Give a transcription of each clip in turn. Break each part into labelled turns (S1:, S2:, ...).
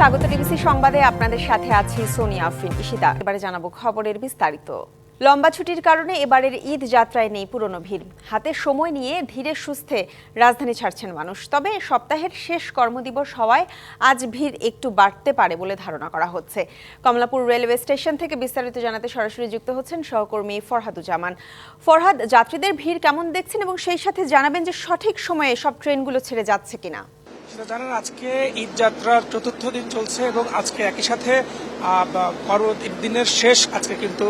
S1: স্বাগত ডিবিসি সংবাদে আপনাদের সাথে আছি সোনিয়া আফরিন। ইশিতা এবারে জানাব খবরের বিস্তারিত। লম্বা ছুটির কারণে এবারের ঈদ যাত্রায় নেই পুরনো ভিড়। হাতে সময় নিয়ে ধীরে সুস্থে রাজধানী ছাড়ছেন মানুষ। তবে সপ্তাহের শেষ কর্মদিবস হওয়ায় আজ ভিড় একটু বাড়তে পারে বলে ধারণা করা হচ্ছে। কমলাপুর রেলওয়ে স্টেশন থেকে বিস্তারিত জানাতে সরাসরি যুক্ত হচ্ছেন সহকর্মী ফরহাদুজ্জামান। ফরহাদ, যাত্রীদের ভিড় কেমন দেখছেন এবং সেই সাথে জানাবেন যে সঠিক সময়ে সব ট্রেনগুলো ছেড়ে যাচ্ছে কিনা।
S2: সেটা জানেন আজকে ঈদ যাত্রার চতুর্থ দিন চলছে এবং আজকে একই সাথে পর্ব দিনের শেষ, আজকে কিন্তু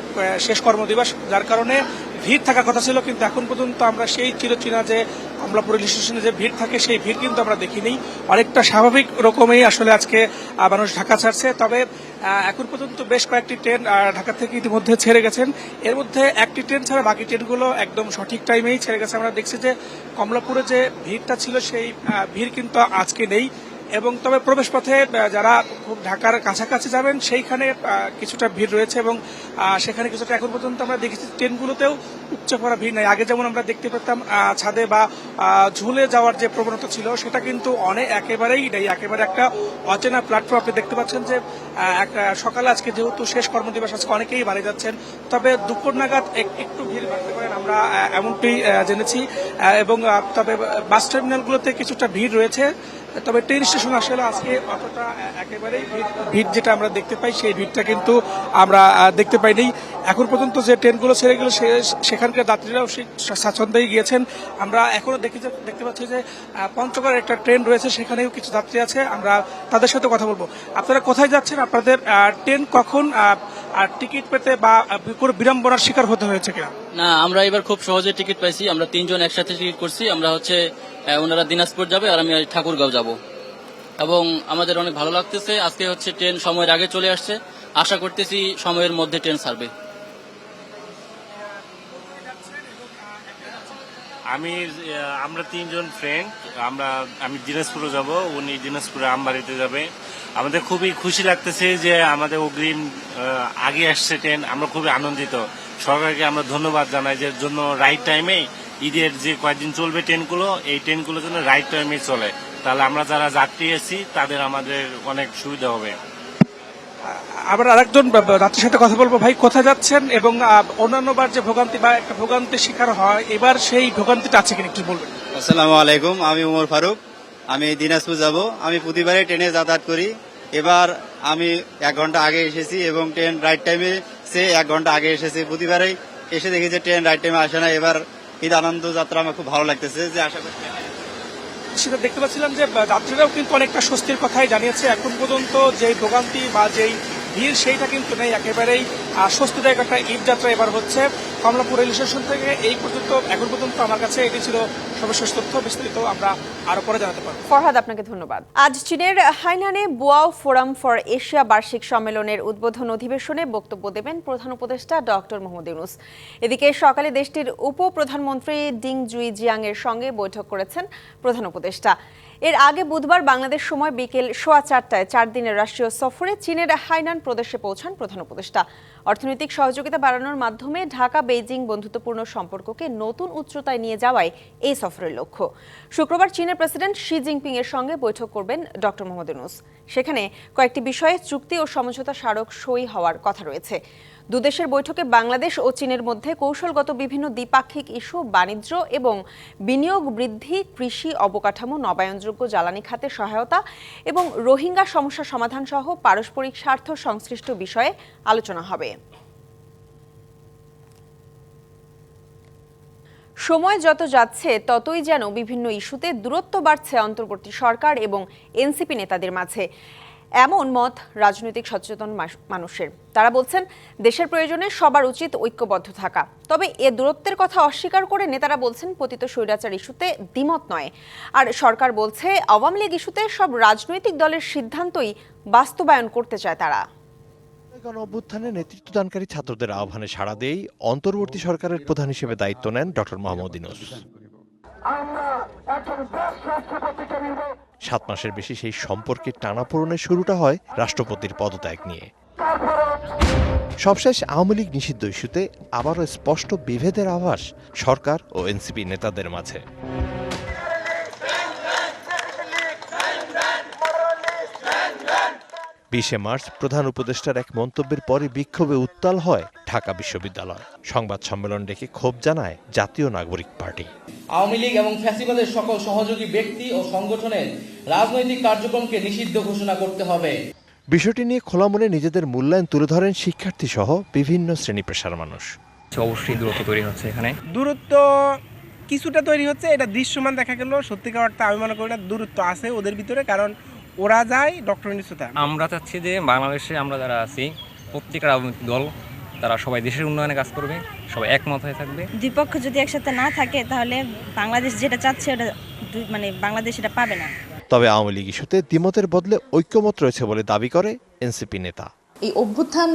S2: শেষ কর্মদিবস, যার কারণে ভিড় থাকার কথা ছিল, কিন্তু এখন পর্যন্ত আমরা সেই চিরচেনা যে কমলাপুর রেল স্টেশনে যে ভিড় থাকে, সেই ভিড় কিন্তু আমরা দেখিনি। অনেকটা স্বাভাবিক রকমেই আসলে আজকে মানুষ ঢাকা ছাড়ছে। তবে এখন পর্যন্ত বেশ কয়েকটি ট্রেন ঢাকা থেকে ইতিমধ্যে ছেড়ে গেছেন। এর মধ্যে একটি ট্রেন ছাড়া বাকি ট্রেনগুলো একদম সঠিক টাইমেই ছেড়ে গেছে। আমরা দেখছি যে কমলাপুরে যে ভিড়টা ছিল, সেই ভিড় কিন্তু আজকে নেই। এবং তবে প্রবেশ পথে যারা খুব ঢাকার কাছাকাছি যাবেন, সেইখানে কিছুটা ভিড় রয়েছে এবং সেখানে কিছুটা এখন পর্যন্ত আমরা দেখেছি ট্রেনগুলোতেও উপচে পড়া ভিড় নাই। আগে যেমন আমরা দেখতে পেতাম ছাদে বা ঝুলে যাওয়ার যে প্রবণতা ছিল, সেটা কিন্তু অনেক একেবারেই নেই। একেবারে একটা অচেনা প্ল্যাটফর্ম আপনি দেখতে পাচ্ছেন যে সকালে আজকে যেহেতু শেষ কর্মদিবস, আজকে অনেকেই বাড়ি যাচ্ছেন, তবে দুপুর নাগাদ একটু ভিড় বাড়তে পারেন আমরা এমনটি জেনেছি। এবং তবে বাস টার্মিনালগুলোতে কিছুটা ভিড় রয়েছে। তবে ট্রেন স্টেশন আসলে আজকে অতটা একেবারেই ভিড়- যেটা আমরা দেখতে পাই সেই ভিড়টা কিন্তু আমরা দেখতে পাইনি। এখন পর্যন্ত যে ট্রেনগুলো ছেড়ে গেল সেখানকার যাত্রীরাও সেই স্বাচ্ছন্দ্যেই গিয়েছেন। আমরা এখনও দেখি দেখতে পাচ্ছি যে আহ, পঞ্চগড় একটা ট্রেন রয়েছে সেখানেও কিছু যাত্রী আছে। আমরা তাদের সাথে কথা বলব। আপনারা কোথায় যাচ্ছেন? আপনাদের ট্রেন কখন টিকিট পেতে বা কোনো বিড়ম্বনার শিকার হতে হয়েছে কিনা?
S3: না আমরা এবার খুব সহজে টিকিট পাইছি। আমরা তিনজন একসাথে টিকিট করছি। আমরা হচ্ছে ওনারা দিনাজপুর যাবে আর আমি ঠাকুরগাঁও যাব। এবং আমাদের অনেক ভালো লাগতেছে। আজকে হচ্ছে ট্রেন সময়ের আগে চলে আসছে। আশা করতেছি সময়ের মধ্যে ট্রেন ছাড়বে।
S4: আমি আমরা তিনজন ফ্রেন্ড আমরা, আমি দিনাজপুরে যাব, উনি দিনাজপুরে আমবাড়িতে যাবে। আমাদের খুবই খুশি লাগতেছে যে আমাদের অগ্রিম আগে আসছে ট্রেন। আমরা খুবই আনন্দিত। সরকারকে আমরা ধন্যবাদ জানাই যে জন্য রাইট টাইমে ঈদের যে কয়েকদিন চলবে ট্রেনগুলো এই ট্রেনগুলো যেন রাইট টাইমে চলে। তাহলে আমরা যারা যাত্রী আছি তাদের আমাদের অনেক সুবিধা হবে।
S2: আবার আরেকজন যাত্রীর সাথে কথা বলব। ভাই কোথায় যাচ্ছেন? এবং আহ, অন্যান্যবার যে ভোগান্তি বা একটা ভোগান্তির শিকার হয় এবার সেই ভোগান্তিটা আছে কিনা একটু বলবেন।
S5: আসসালামু আলাইকুম আমি উমর ফারুক। আমি দিনাজপুর যাব। আমি প্রতিবারে ট্রেনে যাতায়াত করি। এবার আমি এক ঘণ্টা আগে এসেছি এবং ট্রেন রাইট টাইমে সে এক ঘণ্টা আগে এসেছি। প্রতিবারেই এসে দেখি যে ট্রেন রাইট টাইমে আসে না। এবার ঈদ আনন্দ যাত্রা আমার খুব ভালো লাগতেছে, যে আশা করছি
S2: সেটা দেখতে পাচ্ছিলাম যে যাত্রীরাও কিন্তু অনেকটা স্বস্তির কথাই জানিয়েছে। এখন পর্যন্ত যে ভোগান্তি বা যেই ভিড় সেইটা কিন্তু নেই একেবারেই। স্বস্তিদায়ক একটা ঈদ যাত্রা এবার হচ্ছে কমলাপুর রেল স্টেশন থেকে এই পর্যন্ত, এখন পর্যন্ত আমার কাছে এটি ছিল সর্বশেষ তথ্য, বিস্তারিত আমরা আরও পরে জানাতে পারব।
S1: ফরহাদ, আপনাকে ধন্যবাদ। আজ চীনের হাইনানে বুয়াও ফোরাম ফর এশিয়া বার্ষিক সম্মেলনের উদ্বোধন অধিবেশনে বক্তব্য দেবেন প্রধান উপদেষ্টা ডক্টর মোহাম্মদ ইউনুস। এদিকে সকালে দেশটির উপ প্রধানমন্ত্রী ডিং জুই জিয়াং এর সঙ্গে বৈঠক করেছেন প্রধান উপদেষ্টা। এর আগে বুধবার বাংলাদেশ সময় বিকেল সোয়া চারটায় চার দিনের রাষ্ট্রীয় সফরে চীনের হাইনান প্রদেশে পৌঁছান প্রধান উপদেষ্টা। অর্থনৈতিক সহযোগিতা বাড়ানোর মাধ্যমে ঢাকা বেইজিং বন্ধুত্বপূর্ণ সম্পর্ককে নতুন উচ্চতায় নিয়ে যাওয়াই এই সফরের লক্ষ্য। শুক্রবার চীনের প্রেসিডেন্ট শি জিনপিং এর সঙ্গে বৈঠক করবেন ডক্টর মোহাম্মদ ইউনুস। সেখানে কয়েকটি বিষয়ে চুক্তি ও সমঝোতা স্মারক সই হওয়ার কথা রয়েছে। দুদেশের বৈঠকে বাংলাদেশ ও চীনের মধ্যে কৌশলগত বিভিন্ন দ্বিপাক্ষিক ইস্যু, বাণিজ্য এবং বিনিয়োগ বৃদ্ধি, কৃষি অবকাঠামো, নবায়নযোগ্য জ্বালানি খাতে সহায়তা এবং রোহিঙ্গা সমস্যা সমাধান সহ পারস্পরিক স্বার্থ সংশ্লিষ্ট বিষয়ে আলোচনা হবে। সময় যত যাচ্ছে, ততই যেন বিভিন্ন ইস্যুতে দূরত্ব বাড়ছে অন্তর্বর্তী সরকার এবং এনসিপি নেতাদের মাঝে। এমন মত রাজনৈতিক সচেতন মানুষের। তারা বলছেন দেশের প্রয়োজনে সবার উচিত ঐক্যবদ্ধ থাকা। তবে এ দূরত্বের কথা অস্বীকার করে নেতারা বলছেন পতিত স্বৈরাচার ইস্যুতে দ্বিমত নয়। আর সরকার বলছে আওয়ামী লীগ ইস্যুতে সব রাজনৈতিক দলের সিদ্ধান্তই বাস্তবায়ন করতে চায় তারা।
S6: গণ অভ্যুত্থানে নেতৃত্বদানকারী ছাত্রদের আহ্বানে সাড়া দিয়েই অন্তর্বর্তী সরকারের প্রধান হিসেবে দায়িত্ব নেন ডক্টর মোহাম্মদ ইউনুস। সাত মাসের বেশি সেই সম্পর্কের টানাপোড়নের শুরুটা হয় রাষ্ট্রপতির পদত্যাগ নিয়ে। সবশেষ আওয়ামী লীগ নিষিদ্ধ ইস্যুতে আবারও স্পষ্ট বিভেদের আভাস সরকার ও এনসিপি নেতাদের মাঝে। বিশে মার্চ প্রধান উপদেষ্টার এক মন্তব্যের পরে বিক্ষোভে উত্তাল হয় ঢাকা বিশ্ববিদ্যালয়। সংবাদ সম্মেলন ডেকে ক্ষোভ জানায় জাতীয় নাগরিক পার্টি।
S7: আওয়ামী লীগ এবং ফ্যাসিবাদের সকল সহযোগী ব্যক্তি ও সংগঠনের রাজনৈতিক কার্যক্রমকে নিষিদ্ধ ঘোষণা করতে হবে।
S6: বিষয়টি নিয়ে খোলা মনে নিজেদের মূল্যায়ন তুলে ধরেন শিক্ষার্থী সহ বিভিন্ন শ্রেণি পেশার মানুষ।
S8: অবশ্যই দূরত্ব তৈরি হচ্ছে এখানে।
S9: দূরত্ব কিছুটা তৈরি হচ্ছে এটা দৃশ্যমান দেখা গেল। সত্যিকার অর্থে আমি মনে করি না দূরত্ব আছে ওদের ভিতরে কারণ ওরা যায় ডক্টর নিশ্চয়তা
S8: আমরা চাচ্ছি যে বাংলাদেশে আমরা যারা আছি প্রত্যেকটা রাজনৈতিক দল তারা সবাই দেশের উন্নয়নে কাজ করবে সবাই একমত হয়ে থাকবে।
S10: দুই পক্ষ যদি একসাথে না থাকে তাহলে বাংলাদেশ যেটা চাচ্ছে ওটা দুই- মানে বাংলাদেশ এটা পাবে না।
S6: তবে আওয়ামী লীগ ইস্যুতে দ্বিমতের বদলে ঐক্যমত রয়েছে বলে দাবি করে এনসিপি নেতা।
S11: এই অভ্যুত্থান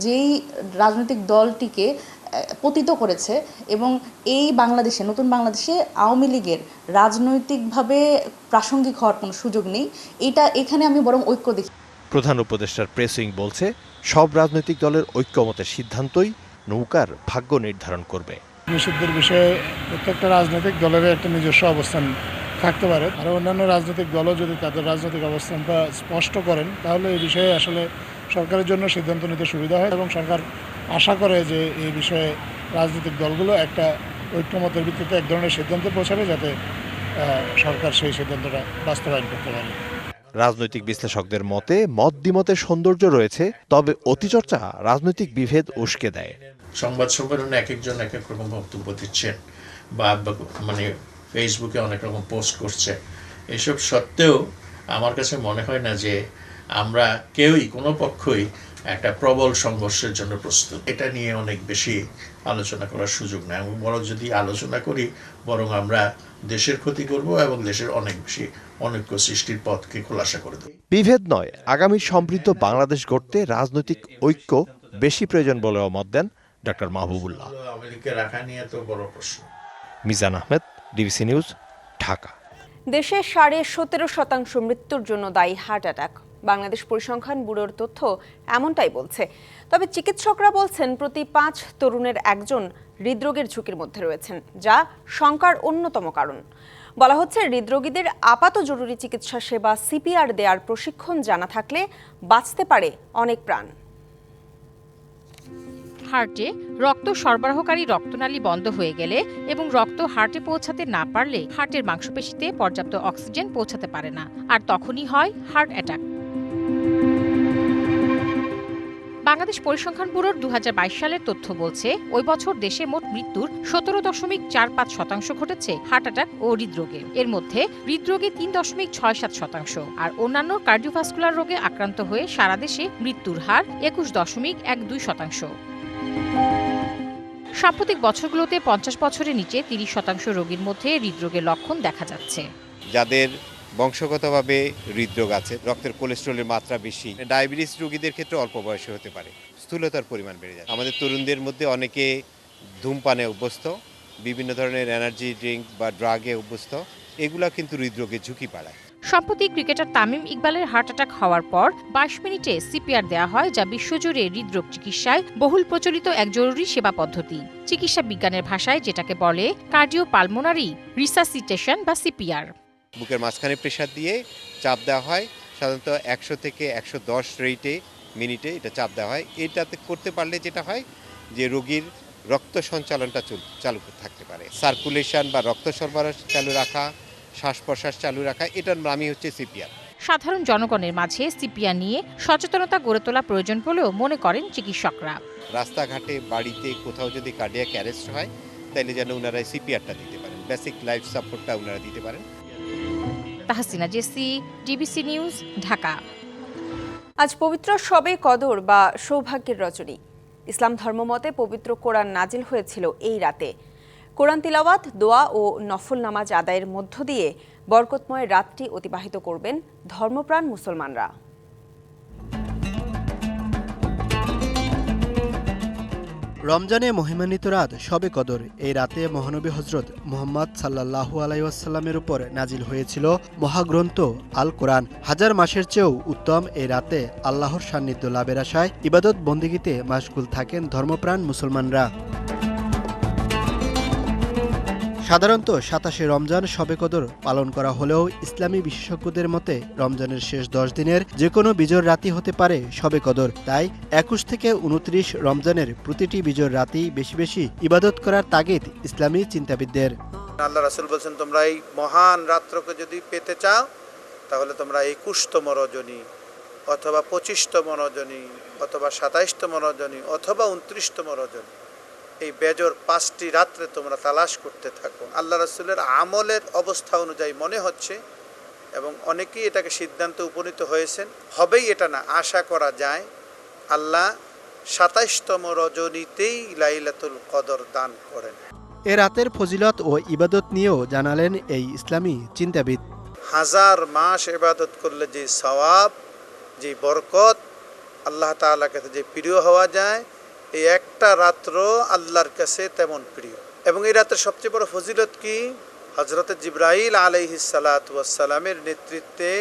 S11: যেই রাজনৈতিক দলটিকে পতিত করেছে এবং এই বাংলাদেশে নতুন বাংলাদেশে আওয়ামী লীগের রাজনৈতিকভাবে প্রাসঙ্গিক হওয়ার কোনো সুযোগ নেই। এটা এখানে আমি বরং ঐক্য দেখি।
S6: প্রধান উপদেষ্টার প্রেস বলছে সব রাজনৈতিক দলের ঐক্যমতের সিদ্ধান্তই নৌকার ভাগ্য নির্ধারণ করবে।
S12: নিষিদ্ধের বিষয়ে প্রত্যেকটা রাজনৈতিক দলের একটা নিজস্ব অবস্থান থাকতে পারে। আর অন্যান্য রাজনৈতিক দলও যদি তাদের রাজনৈতিক অবস্থানটা স্পষ্ট করেন তাহলে এই বিষয়ে আসলে সরকারের জন্য সিদ্ধান্ত নিতে সুবিধা হয় এবং সরকার আশা করে যে এই বিষয়ে রাজনৈতিক দলগুলো একটা ঐক্যমতের ভিত্তিতে এক ধরনের সিদ্ধান্তে পৌঁছাবে যাতে সরকার সেই সিদ্ধান্তটা বাস্তবায়ন করতে পারে।
S6: রাজনৈতিক বিশ্লেষকদের মতে মত দ্বিমতের সৌন্দর্য রয়েছে তবে অতিচর্চা রাজনৈতিক বিভেদ উস্কে দেয়।
S13: সংবাদ সম্মেলনে এক একজন এক এক রকম বক্তব্য দিচ্ছেন বা বা- মানে ফেসবুকে অনেক রকম পোস্ট করছে। এসব সত্ত্বেও আমার কাছে মনে হয় না যে আমরা কেউই কোনো পক্ষই একটা প্রবল সংঘর্ষের জন্য প্রস্তুত। এটা নিয়ে অনেক বেশি আলোচনা করার সুযোগ নেই। আমি বরং যদি আলোচনা করি বরং আমরা দেশের ক্ষতি করব এবং দেশের অনেক বেশি অনৈক্য সৃষ্টির পথকে খোলাসা করে দেব।
S6: বিভেদ নয় আগামী সমৃদ্ধ বাংলাদেশ গড়তে রাজনৈতিক ঐক্য বেশি প্রয়োজন বলেও মত দেন ডক্টর মাহবুবুল্লাহ।
S13: আওয়ামী রাখা নিয়ে তো বড় প্রশ্ন।
S6: Mizan Ahmed DBC news Dhaka.
S1: দেশে সাড়ে সতেরো শতাংশ মৃত্যুর জন্য দায়ী হার্ট অ্যাটাক। বাংলাদেশ পরিসংখ্যান ব্যুরোর তথ্য এমনটাই বলছে। তবে চিকিৎসকরা বলছেন, প্রতি পাঁচ তরুণের একজন হৃদরোগের ঝুঁকির মধ্যে রয়েছেন, যা শঙ্কার অন্যতম কারণ। বলা হচ্ছে, হৃদরোগীদের আপাত জরুরি চিকিৎসা সেবা সিপিআর দেওয়ার প্রশিক্ষণ জানা থাকলে বাঁচতে পারে অনেক প্রাণ।
S14: হার্টে রক্ত সরবরাহকারী রক্তনালী বন্ধ হয়ে গেলে এবং রক্ত হার্টে পৌঁছাতে না পারলে হার্টের মাংসপেশিতে পর্যাপ্ত অক্সিজেন পৌঁছাতে পারে না। আর তখনই হয় হার্ট অ্যাটাক। বাংলাদেশ পরিসংখ্যান ব্যুরোর দু সালের তথ্য বলছে, ওই বছর দেশে মোট মৃত্যুর সতেরো দশমিক চার পাঁচ শতাংশ ঘটেছে হার্ট অ্যাটাক ও হৃদরোগে। এর মধ্যে হৃদরোগে তিন দশমিক ছয় সাত শতাংশ আর অন্যান্য কার্ডিওভাস্কুলার রোগে আক্রান্ত হয়ে সারা দেশে মৃত্যুর হার একুশ দশমিক এক দুই শতাংশ। সাম্প্রতিক বছরগুলোতে পঞ্চাশ বছরের নিচে তিরিশ শতাংশ রোগীর মধ্যে হৃদরোগের লক্ষণ দেখা যাচ্ছে।
S5: যাদের বংশগতভাবে হৃদরোগ আছে, রক্তের কোলেস্ট্রলের মাত্রা বেশি, ডায়াবেটিস রোগীদের ক্ষেত্রে অল্প বয়সে হতে পারে, স্থূলতার পরিমাণ বেড়ে যায় আমাদের তরুণদের মধ্যে অনেকে ধূমপানে অভ্যস্ত, বিভিন্ন ধরনের এনার্জি ড্রিঙ্ক বা ড্রাগে অভ্যস্ত, এগুলো কিন্তু হৃদরোগের ঝুঁকি বাড়ায়।
S14: সম্প্রতি ক্রিকেটার তামিম ইকবালের হার্ট অ্যাটাক হওয়ার পর বাইশ মিনিটে সিপিআর দেওয়া হয়, যা বিশ্বজুড়ে হৃদরোগ চিকিৎসায় বহুল প্রচলিত এক জরুরি সেবা পদ্ধতি। চিকিৎসা বিজ্ঞানের ভাষায় যেটাকে বলে কার্ডিও পালমোনারি রিসাসিটেশন বা সিপিআর।
S5: বুকের মাঝখানে প্রেশার দিয়ে চাপ দেওয়া হয়। সাধারণত একশো থেকে একশো দশ রেটে মিনিটে এটা চাপ দেওয়া হয়। এটাতে করতে পারলে যেটা হয় যে রোগীর রক্ত সঞ্চালনটা চল- চালু থাকতে পারে। সার্কুলেশন বা রক্ত সরবরাহ চালু রাখা শ্বাস প্রশ্বাস চালু রাখা এটার নামই হচ্ছে সিপিআর
S14: সাধারণ জনগণের মাঝে সিপিআর নিয়ে সচেতনতা গড়ে তোলা প্রয়োজন বলেও মনে করেন চিকিৎসকরা।
S5: রাস্তাঘাটে বাড়িতে কোথাও যদি কার্ডিয়াক অ্যারেস্ট হয় তাহলে যেন ওনারা সিপিআরটা দিতে পারেন। বেসিক লাইফ সাপোর্টটা ওনারা দিতে পারেন।
S14: Tahsina Jessy, DBC news, Dhaka.
S1: আজ পবিত্র সবে কদর বা সৌভাগ্যের রজনী। ইসলাম ধর্মমতে পবিত্র কোরআন নাজিল হয়েছিল এই রাতে। কোরআন তিলাওয়াত, দোয়া ও নফল নামাজ আদায়ের মধ্য দিয়ে বরকতময় রাতটি অতিবাহিত করবেন ধর্মপ্রাণ মুসলমানরা।
S15: রমজানে মহিমান্বিত রাত সবে কদর। এই রাতে মহানবী হজরত মোহাম্মদ সাল্লাহ আলাইসাল্লামের উপর নাজিল হয়েছিল মহাগ্রন্থ আল কোরআন। হাজার মাসের চেয়েও উত্তম এই রাতে আল্লাহর সান্নিধ্য লাভের আশায় ইবাদত বন্দিগিতে মাসকুল থাকেন ধর্মপ্রাণ মুসলমানরা। সাধারণত সাতাশে রমজান শবে কদর পালন করা হলেও ইসলামী বিশেষজ্ঞদের মতে রমজানের শেষ দশ দিনের যে কোনো বিজোর রাতি হতে পারে শবে কদর। তাই একুশ থেকে উনত্রিশ রমজানের প্রতিটি বিজোর রাতি বেশি বেশি ইবাদত করার তাগিদ ইসলামী চিন্তাবিদদের।
S16: আল্লাহ রাসুল বলছেন, তোমরা এই মহান রাত্রকে যদি পেতে চাও, তাহলে তোমরা একুশতম রজনী অথবা পঁচিশতম রজনী অথবা সাতাইশতম রজনী অথবা উনত্রিশতম রজনী এই বেজর পাঁচটি রাত্রে তোমরা তালাশ করতে থাকো। আল্লাহ রাসুলের আমলের অবস্থা অনুযায়ী মনে হচ্ছে এবং অনেকেই এটাকে সিদ্ধান্তে উপনীত হয়েছেন। হবেই এটা না আশা করা যায়। আল্লাহ সাতাইশতম রজনীতেই লাইলাতুল কদর দান করেন।
S15: এ রাতের ফজিলত ও ইবাদত নিয়েও জানালেন এই ইসলামী চিন্তাবিদ।
S16: হাজার মাস এবাদত করলে যে সওয়াব যে বরকত আল্লাহ তাআলার কাছে যে প্রিয় হওয়া যায় এই একটা রাত্র আল্লাহর কাছে তেমন প্রিয়। এবং এই রাতের সবচেয়ে বড় ফজিলত কি? হজরত জিব্রাইল আলাইহিস সালামের নেতৃত্বে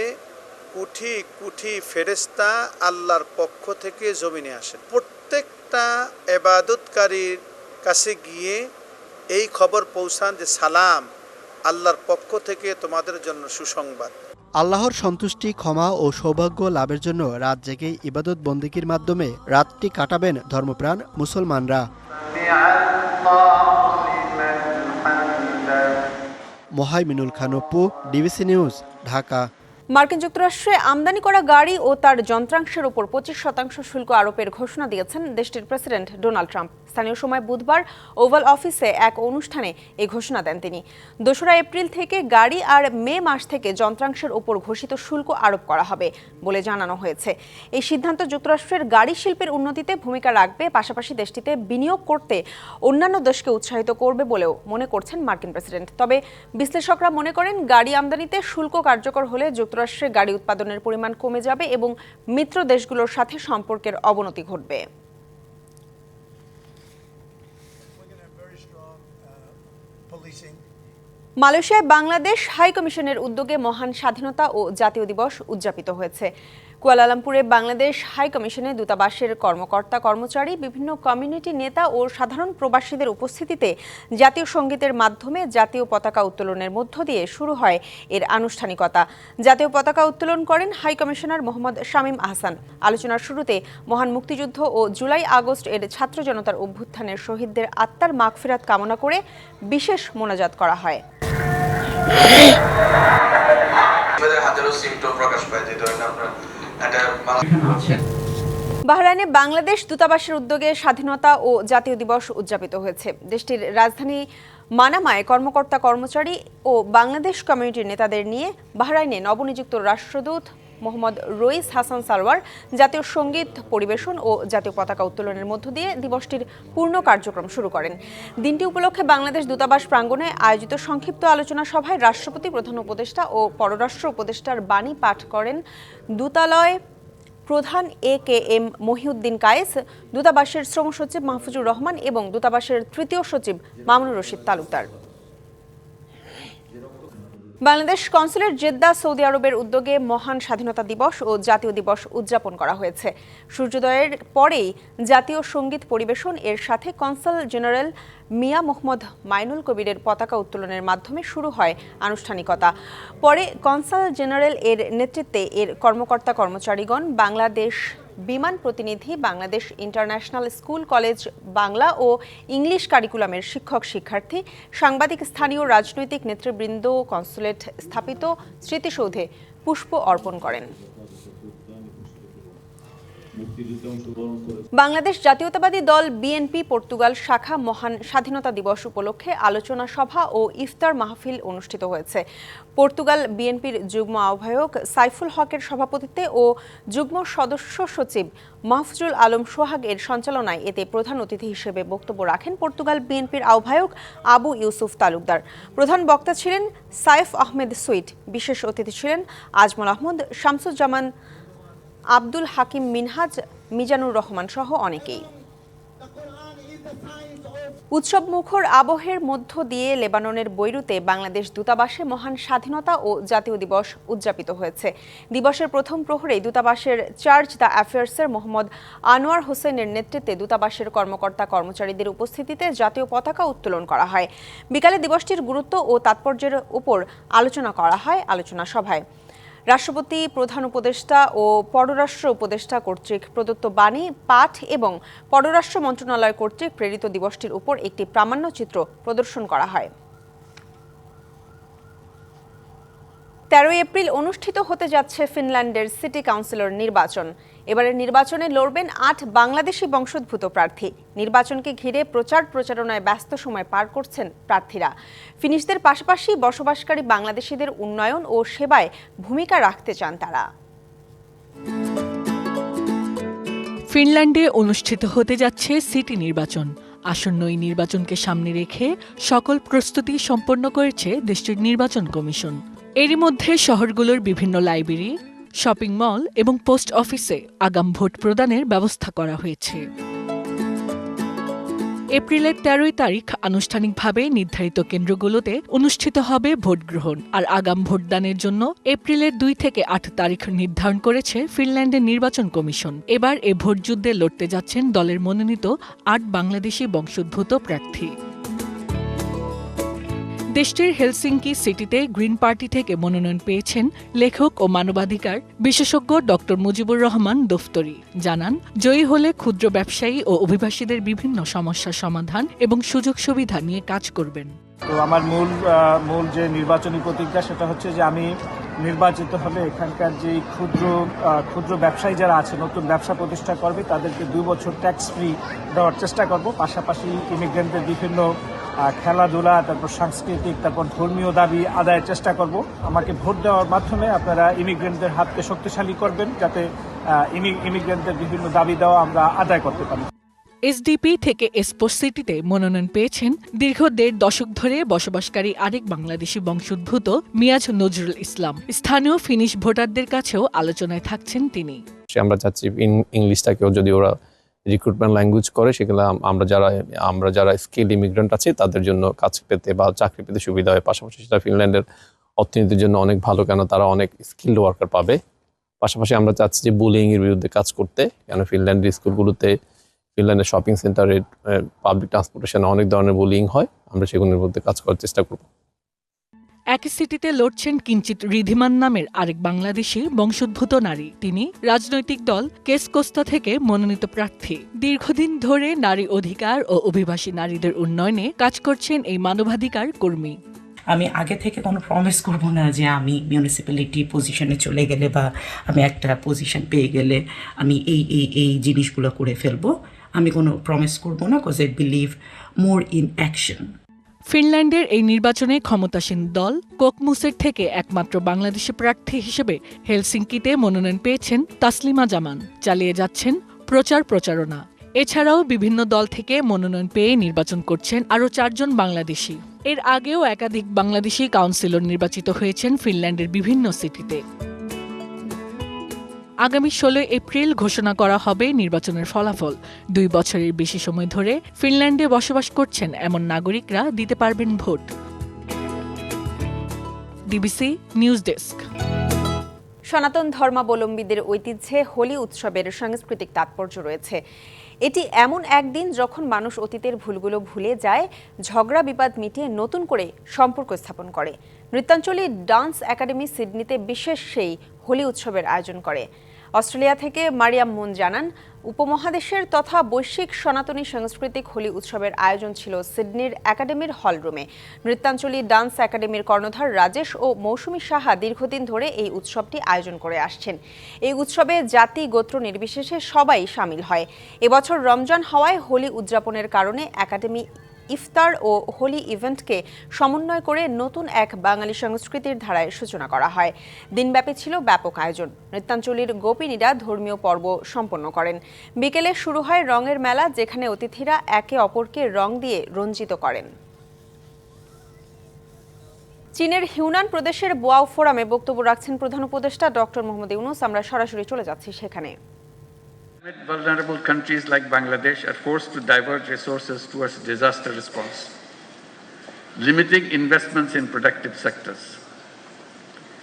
S16: কুঠি কুঠি ফেরেস্তা আল্লাহর পক্ষ থেকে জমিনে আসেন। প্রত্যেকটা এবাদতকারীর কাছে গিয়ে এই খবর পৌঁছান যে সালাম আল্লাহর পক্ষ থেকে তোমাদের জন্য সুসংবাদ।
S15: আল্লাহর সন্তুষ্টি, ক্ষমা ও সৌভাগ্য লাভের জন্য রাত জেগে ইবাদত বন্দিকির মাধ্যমে রাতটি কাটাবেন ধর্মপ্রাণ মুসলমানরা। Mohaiminul Khan Appu DBC news, Dhaka.
S1: মার্কিন যুক্তরাষ্ট্রে আমদানি করা গাড়ি ও তার যন্ত্রাংশের উপর পঁচিশ শতাংশ শুল্ক আরোপের ঘোষণা দিয়েছেন দেশটির প্রেসিডেন্ট ডোনাল্ড ট্রাম্প। স্থানীয় সময় বুধবার ওভাল অফিসে এক অনুষ্ঠানে এই ঘোষণা দেন তিনি। দোসরা এপ্রিল থেকে গাড়ি আর মে মাস থেকে যন্ত্রাংশের উপর ঘোষিত শুল্ক আরোপ করা হবে বলে জানানো হয়েছে। এই সিদ্ধান্ত যুক্তরাষ্ট্রের গাড়ি শিল্পের উন্নতিতে ভূমিকা রাখবে, পাশাপাশি দেশটিতে বিনিয়োগ করতে অন্যান্য দেশকে উৎসাহিত করবে বলেও মনে করছেন মার্কিন প্রেসিডেন্ট। তবে বিশ্লেষকরা মনে করেন গাড়ি আমদানিতে শুল্ক কার্যকর হলে যুক্তরাষ্ট্রে গাড়ি উৎপাদনের পরিমাণ কমে যাবে এবং মিত্র দেশগুলোর সাথে সম্পর্কের অবনতি ঘটবে। মালয়েশিয়ায় বাংলাদেশ হাই কমিশনের উদ্যোগে মহান স্বাধীনতা ও জাতীয় দিবস উদযাপিত হয়েছে। কুয়ালালামপুরে বাংলাদেশ হাই কমিশনে দূতাবাসের কর্মকর্তা, কর্মচারী, বিভিন্ন কমিউনিটি নেতা ও সাধারণ প্রবাসীদের উপস্থিতিতে জাতীয় সঙ্গীতের মাধ্যমে জাতীয় পতাকা উত্তোলনের মধ্য দিয়ে শুরু হয় এর আনুষ্ঠানিকতা। জাতীয় পতাকা উত্তোলন করেন হাই কমিশনার মোহাম্মদ শামীম আহসান। আলোচনার শুরুতে মহান মুক্তিযুদ্ধ ও জুলাই আগস্ট এর ছাত্র জনতার অভ্যুত্থানের শহীদদের আত্মার মাগফিরাত কামনা করে বিশেষ মোনাজাত করা হয়। বাহরাইনে বাংলাদেশ দূতাবাসের উদ্যোগে স্বাধীনতা ও জাতীয় দিবস উদযাপিত হয়েছে। দেশটির রাজধানী মানামায় কর্মকর্তা কর্মচারী ও বাংলাদেশ কমিউনিটির নেতাদের নিয়ে বাহরাইনে নবনিযুক্ত রাষ্ট্রদূত মোহাম্মদ রইস হাসান সালওয়ার জাতীয় সংগীত পরিবেশন ও জাতীয় পতাকা উত্তোলনের মধ্য দিয়ে দিবসটির পূর্ণ কার্যক্রম শুরু করেন। দিনটি উপলক্ষে বাংলাদেশ দূতাবাস প্রাঙ্গণে আয়োজিত সংক্ষিপ্ত আলোচনা সভায় রাষ্ট্রপতি, প্রধান উপদেষ্টা ও পররাষ্ট্র উপদেষ্টার বাণী পাঠ করেন দূতালয় প্রধান A K M Mohiuddin Kayes, দূতাবাসের শ্রম সচিব মাহফুজুর রহমান এবং দূতাবাসের তৃতীয় সচিব Mamunur Rashid Talukdar. Bangladesh consulate Jeddah Saudi আরবের উদ্যোগে মহান স্বাধীনতা দিবস ও জাতীয় দিবস উদযাপন করা হয়েছে। সূর্যোদয়ের পরেই জাতীয় সংগীত পরিবেশন, এর সাথে কনসাল জেনারেল মিয়া মোহাম্মদ মাইনুল কবিরের পতাকা উত্তোলনের মাধ্যমে শুরু হয় আনুষ্ঠানিকতা। পরে কনসাল জেনারেল এর নেতৃত্বে এর কর্মকর্তা কর্মচারীগণ বাংলাদেশ বিমান প্রতিনিধি Bangladesh international school college Bangla ও ইংলিশ কারিকুলামের শিক্ষক শিক্ষার্থী, সাংবাদিক স্থানীয় রাজনৈতিক নেতৃবৃন্দ, কনসুলেট স্থাপিত স্মৃতিসৌধে পুষ্প অর্পণ করেন। বাংলাদেশ জাতীয়তাবাদী দল বিএনপি পর্তুগাল শাখা মহান স্বাধীনতা দিবস উপলক্ষে আলোচনা সভা ও ইফতার মাহফিল অনুষ্ঠিত হয়েছে। পর্তুগাল বিএনপির যুগ্ম আহ্বায়ক সাইফুল হকের সভাপতিত্বে ও যুগ্ম সদস্য সচিব মাহফুজুল আলম সোহাগ এর সঞ্চালনায় এতে প্রধান অতিথি হিসেবে বক্তব্য রাখেন পর্তুগাল বিএনপির আহ্বায়ক আবু ইউসুফ তালুকদার। প্রধান বক্তা ছিলেন সাইফ আহমেদ সুইট, বিশেষ অতিথি ছিলেন আজমল আহমদ, শামসুজ্জামান আব্দুল হাকিম মিনহাজ, মিজানুর রহমান সহ অনেকেই। উৎসব মুখর আবহের মধ্য দিয়ে লেবাননের বৈরুতে বাংলাদেশ দূতাবাসে মহান স্বাধীনতা ও জাতীয় দিবস উদযাপিত হয়েছে। দিবসের প্রথম প্রহরেই দূতাবাসের চার্জ দ্য অ্যাফেয়ার্সের মোহাম্মদ আনোয়ার হোসেনের নেতৃত্বে দূতাবাসের কর্মকর্তা কর্মচারীদের উপস্থিতিতে জাতীয় পতাকা উত্তোলন করা হয়। বিকালে দিবসটির গুরুত্ব ও তাৎপর্যের উপর আলোচনা করা হয় আলোচনা সভায়। রাষ্ট্রপতি, প্রধান উপদেষ্টা ও পররাষ্ট্র উপদেষ্টা কর্তৃক প্রদত্ত বাণী, পাঠ এবং পররাষ্ট্র মন্ত্রণালয় কর্তৃক প্রেরিত দিবসটির উপর একটি প্রামাণ্যচিত্র প্রদর্শন করা হয়। তেরোই এপ্রিল অনুষ্ঠিত হতে যাচ্ছে ফিনল্যান্ডের সিটি কাউন্সিলর নির্বাচন। এবারের নির্বাচনে লড়বেন আট বাংলাদেশি বংশোদ্ভূত প্রার্থী। নির্বাচনকে ঘিরে প্রচার প্রচারণায় ব্যস্ত সময় পার করছেন প্রার্থীরা। ফিনিশদের পাশাপাশি বসবাসকারী বাংলাদেশিদের উন্নয়ন ও সেবায় ভূমিকা রাখতে চান তারা।
S17: ফিনল্যান্ডে অনুষ্ঠিত হতে যাচ্ছে সিটি নির্বাচন। আসন্ন এই নির্বাচনকে সামনে রেখে সকল প্রস্তুতি সম্পন্ন করেছে দেশটির নির্বাচন কমিশন। এরই মধ্যে শহরগুলোর বিভিন্ন লাইব্রেরি, শপিং মল এবং পোস্ট অফিসে আগাম ভোট প্রদানের ব্যবস্থা করা হয়েছে। এপ্রিলের তেরোই তারিখ আনুষ্ঠানিকভাবে নির্ধারিত কেন্দ্রগুলোতে অনুষ্ঠিত হবে ভোট গ্রহণ আর আগাম ভোটদানের জন্য এপ্রিলের দুই থেকে আট তারিখ নির্ধারণ করেছে ফিনল্যান্ডের নির্বাচন কমিশন। এবার এ ভোটযুদ্ধে লড়তে যাচ্ছেন দলের মনোনীত আট বাংলাদেশি বংশোদ্ভূত প্রার্থী। দেশটির হেলসিঙ্কি সিটিতে গ্রিন পার্টি থেকে মনোনয়ন পেয়েছেন লেখক ও মানবাধিকার বিশেষজ্ঞ ডক্টর মুজিবুর রহমান দফতরি। জানান, জয়ী হলে ক্ষুদ্র ব্যবসায়ী ও অভিবাসীদের বিভিন্ন সমস্যার সমাধান এবং সুযোগ সুবিধা নিয়ে কাজ করবেন।
S18: তো আমার মূল মূল যে নির্বাচনী প্রতিজ্ঞা সেটা হচ্ছে যে আমি নির্বাচিত হলে এখানকার যে ক্ষুদ্র ক্ষুদ্র ব্যবসায়ী যারা আছে, নতুন ব্যবসা প্রতিষ্ঠা করবে, তাদেরকে দুই বছর ট্যাক্স ফ্রি দেওয়ার চেষ্টা করব। পাশাপাশি ইমিগ্রেন্টদের বিভিন্ন খেলাধুলা তারপর সাংস্কৃতিক তারপর ধর্মীয় দাবি আদায়ের চেষ্টা করব। আমাকে ভোট দেওয়ার মাধ্যমে আপনারা ইমিগ্রেন্টদের হাতকে শক্তিশালী করবেন যাতে ইমিগ্রেন্টদের বিভিন্ন দাবি দেওয়া আমরা আদায় করতে পারি।
S17: এসডিপি থেকে এসপো সিটিতে মনোনয়ন পেয়েছেন দীর্ঘ দেড় দশক ধরে বসবাসকারী আরেক বাংলাদেশি বংশোদ্ভূত মিয়াজ নজরুল ইসলাম। স্থানীয় ফিনিশ ভোটারদের কাছেও আলোচনায় থাকছেন তিনি।
S19: সে আমরা চাচ্ছি ইন- ইংলিশটাকেও যদি ওরা রিক্রুটমেন্ট ল্যাঙ্গুয়েজ করে, সেগুলো আমরা যারা আমরা যারা স্কিল ইমিগ্রেন্ট আছি, তাদের জন্য কাজ পেতে বা চাকরি পেতে সুবিধা হয়। পাশাপাশি সেটা ফিনল্যান্ডের অর্থনীতির জন্য অনেক ভালো, কেন তারা অনেক স্কিল্ড ওয়ার্কার পাবে। পাশাপাশি আমরা চাচ্ছি যে বুলিং এর বিরুদ্ধে কাজ করতে, কেন ফিনল্যান্ডের স্কুলগুলোতে, ফিনল্যান্ডের শপিং সেন্টারে পাবলিক ট্রান্সপোর্টেশনে অনেক ধরনের বুলিং হয়, আমরা সেগুলোর মধ্যে কাজ করার চেষ্টা করব।
S17: একই সিটিতে লড়ছেন কিঞ্চিত রিধিমান নামের আরেক বাংলাদেশি বংশোদ্ভূত নারী। তিনি রাজনৈতিক দল কেসকোস্তা থেকে মনোনীত প্রার্থী। দীর্ঘদিন ধরে নারী অধিকার ও অভিবাসী নারীদের উন্নয়নে কাজ করছেন এই মানবাধিকার কর্মী।
S20: আমি আগে থেকে কোনো প্রমিস করব না যে আমি মিউনিসিপ্যালিটি পজিশনে চলে গেলে বা আমি একটা পজিশন পেয়ে গেলে আমি এই এই এই জিনিসগুলো করে ফেলব। আমি কোনো প্রমিস করব না cause I believe more in action
S17: ফিনল্যান্ডের এই নির্বাচনে ক্ষমতাসীন দল কোকমুসের থেকে একমাত্র বাংলাদেশি প্রার্থী হিসেবে হেলসিঙ্কিতে মনোনয়ন পেয়েছেন তাসলিমা জামান, চালিয়ে যাচ্ছেন প্রচার প্রচারণা। এছাড়াও বিভিন্ন দল থেকে মনোনয়ন পেয়ে নির্বাচন করছেন আরও চারজন বাংলাদেশি। এর আগেও একাধিক বাংলাদেশি কাউন্সিলর নির্বাচিত হয়েছেন ফিনল্যান্ডের বিভিন্ন সিটিতে। আগামী ষোলো এপ্রিল ঘোষণা করা হবে নির্বাচনের ফলাফল। দুই বছরের বেশি সময় ধরে ফিনল্যান্ডে বসবাস করছেন এমন নাগরিকরা দিতে পারবেন ভোট। DBC news desk.
S1: সনাতন ধর্মাবলম্বীদের ঐতিহ্যে হোলি উৎসবের সাংস্কৃতিক তাৎপর্য রয়েছে। এটি এমন একদিন যখন মানুষ অতীতের ভুলগুলো ভুলে যায়, ঝগড়া বিবাদ মিটিয়ে নতুন করে সম্পর্ক স্থাপন করে। নৃত্যাঞ্চলী ডান্স একাডেমি সিডনিতে বিশেষ সেই হোলি উৎসবের আয়োজন করে। অস্ট্রেলিয়া থেকে মারিয়াম মুন জানান, উপমহাদেশের তথা বৈশ্বিক সনাতনী সাংস্কৃতিক হোলি উৎসবের আয়োজন ছিল সিডনির একাডেমির হলরুমে নৃত্যাঞ্চলী ডান্স একাডেমির কর্ণধার রাজেশ ও মৌসুমী সাহা দীর্ঘদিন ধরে এই উৎসবটি আয়োজন করে আসছেন। এই উৎসবে জাতি, গোত্র নির্বিশেষে সবাই সামিল হয়। এবছর রমজান হওয়ায় হোলি উদযাপনের কারণে একাডেমি ইফতার ও হোলি ইভেন্টকে সমন্বয় করে নতুন এক বাঙালি সংস্কৃতির ধারায় সূচনা করা হয়। দিনব্যাপী ছিল ব্যাপক আয়োজন। নৃত্যাঞ্চলীর গোপিনীরা ধর্মীয় পর্ব সম্পন্ন করেন। বিকেলে শুরু হয় রঙের মেলা, যেখানে অতিথিরা একে অপরকে রং দিয়ে রঞ্জিত করেন। চীনের হিউনান প্রদেশের বোয়াও ফোরামে বক্তব্য রাখছেন প্রধান উপদেষ্টা ডক্টর মোহাম্মদ ইউনুস। আমরা সরাসরি চলে যাচ্ছি সেখানে।
S21: Vulnerable countries like Bangladesh are forced to divert resources towards disaster response, limiting investments in productive sectors.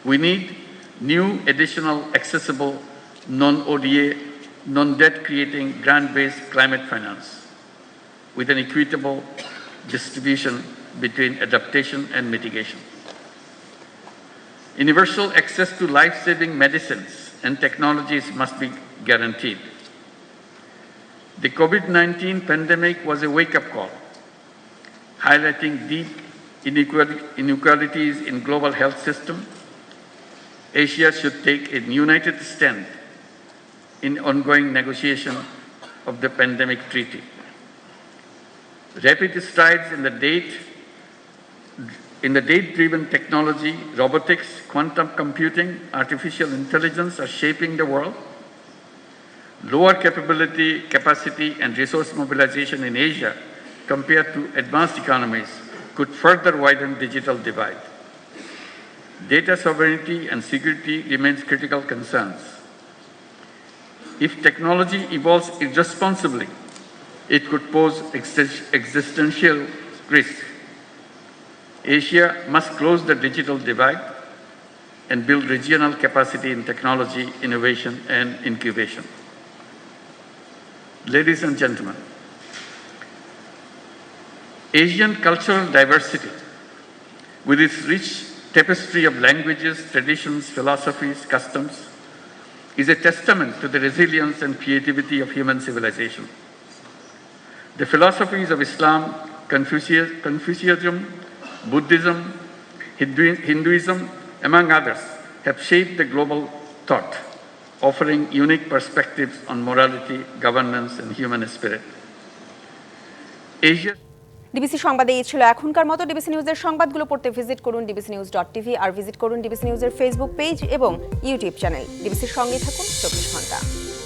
S21: We need new, additional, accessible, non-ODA, non-debt creating grant-based climate finance with an equitable distribution between adaptation and mitigation. Universal access to life-saving medicines and technologies must be guaranteed. The COVID-19 pandemic was a wake-up call, highlighting deep inequalities in global health system. Asia should take a united stand in ongoing negotiation of the pandemic treaty. Rapid strides in the date in the date-driven technology, robotics, quantum computing, artificial intelligence are shaping the world. Lower capability, capacity, and resource mobilization in Asia compared to advanced economies could further widen digital divide. Data sovereignty and security remains critical concerns. If technology evolves irresponsibly, it could pose existential risk. Asia must close the digital divide and build regional capacity in technology, innovation, and incubation. Ladies and gentlemen, Asian cultural diversity, with its rich tapestry of languages, traditions, philosophies, customs, is a testament to the resilience and creativity of human civilization. The philosophies of Islam, Confucianism, Buddhism, Hinduism, among others, have shaped the global thought, offering unique perspectives on morality, governance, and human spirit. Asia.
S1: DBC সংবাদে এই ছিল এখনকার মতো DBC নিউজের সংবাদগুলো পড়তে visit করুন DBC news dot TV আর visit করুন ডিবিসি নিউজের ফেসবুক পেজ এবং ইউটিউব চ্যানেল ডিবিসির সঙ্গে থাকুন চব্বিশ ঘণ্টা